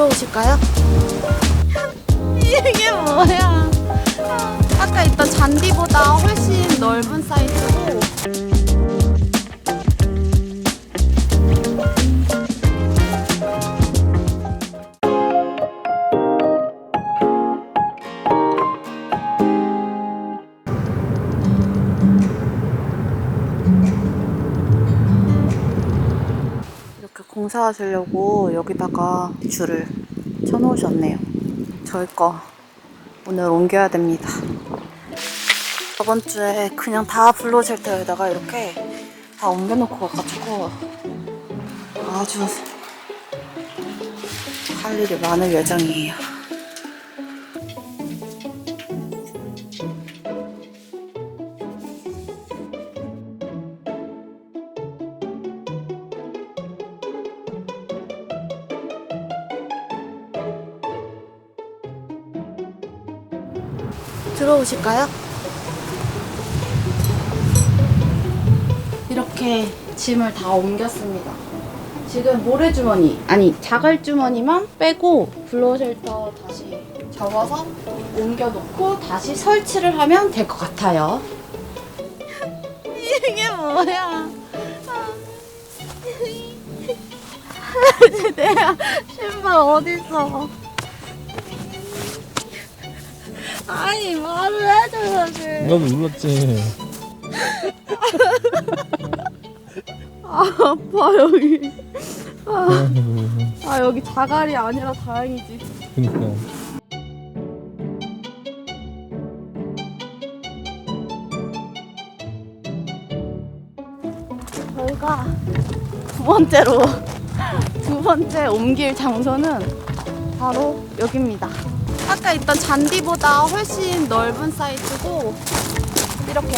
들어오실까요? 이게 뭐야? 아까 있던 잔디보다 훨씬 넓은 사이즈고 이렇게 공사하시려고 여기다가 줄을 쳐놓으셨네요. 저희 거 오늘 옮겨야 됩니다. 저번 주에 그냥 다 블루쉘터에다가 이렇게 다 옮겨놓고 가가지고 아주 할 일이 많을 예정이에요. 들어오실까요? 이렇게 짐을 다 옮겼습니다. 지금 모래주머니, 아니 자갈주머니만 빼고 블로쉘터 다시 접어서 옮겨놓고 다시 설치를 하면 될 것 같아요. 이게 뭐야? 내가 신발 어딨어? 아니 말을 해줘야지. 나도 눌렀지. 아 아파 여기. 아, 아 여기 자갈이 아니라 다행이지. 그니까. 저희가 두 번째로 두 번째 옮길 장소는 바로 여기입니다. 아까 있던 잔디보다 훨씬 넓은 사이즈고 이렇게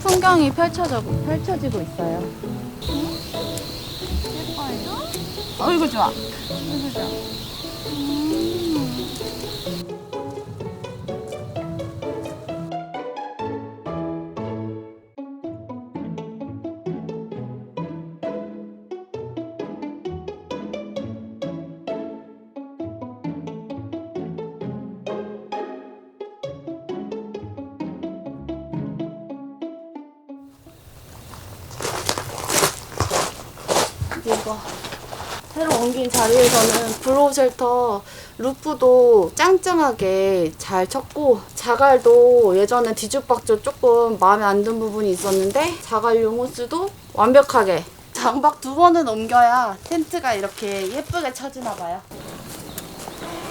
풍경이 펼쳐져, 펼쳐지고 있어요. 예뻐요? 어, 이거 좋아. 이거 좋아. 이거 새로 옮긴 자리에서는 블로우 쉘터 루프도 짱짱하게 잘 쳤고 자갈도 예전에 뒤죽박죽 조금 마음에 안 든 부분이 있었는데 자갈 요모스도 완벽하게 장박 두 번은 옮겨야 텐트가 이렇게 예쁘게 쳐지나 봐요.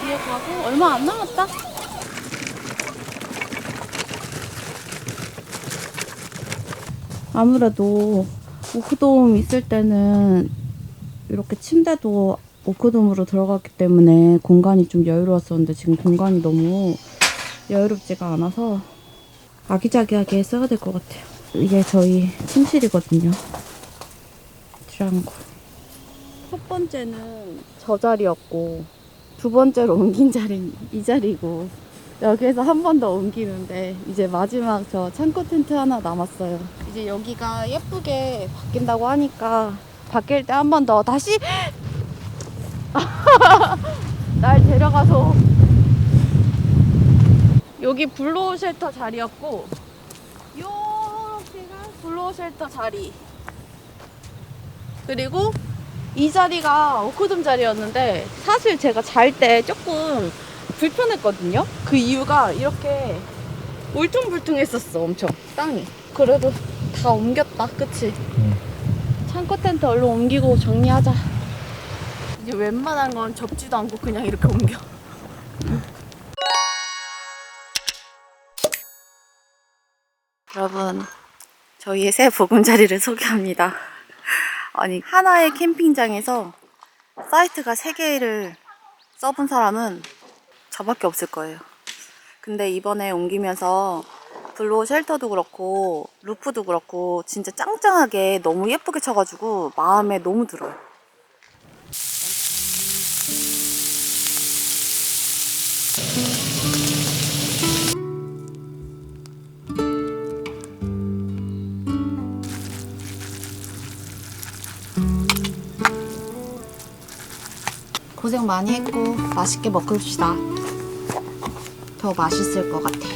뒤에 가고 얼마 안 남았다. 아무래도 오크돔 있을 때는 이렇게 침대도 오크돔으로 들어갔기 때문에 공간이 좀 여유로웠었는데 지금 공간이 너무 여유롭지가 않아서 아기자기하게 써야 될 것 같아요. 이게 저희 침실이거든요. 드랑고. 첫 번째는 저 자리였고 두 번째로 옮긴 자리는 이 자리고 여기에서 한 번 더 옮기는데 이제 마지막 저 창고 텐트 하나 남았어요. 이제 여기가 예쁘게 바뀐다고 하니까 바뀔 때 한 번 더 다시 날 데려가서 여기 블로우 쉘터 자리였고 요렇게가 블로우 쉘터 자리 그리고 이 자리가 오크돔 자리였는데 사실 제가 잘 때 조금 불편했거든요. 그 이유가 이렇게 울퉁불퉁했었어, 엄청 땅이. 그래도 다 옮겼다, 그치? 응. 창고 텐트 얼른 옮기고 정리하자. 이제 웬만한 건 접지도 않고 그냥 이렇게 옮겨. 여러분, 저희의 새 보금자리를 소개합니다. 아니, 하나의 캠핑장에서 사이트가 3개를 써본 사람은 저밖에 없을 거예요. 근데 이번에 옮기면서 블로우 쉘터도 그렇고 루프도 그렇고 진짜 짱짱하게 너무 예쁘게 쳐가지고 마음에 너무 들어요. 고생 많이 했고 맛있게 먹읍시다. 더 맛있을 것 같아.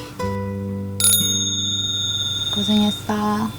고생했어.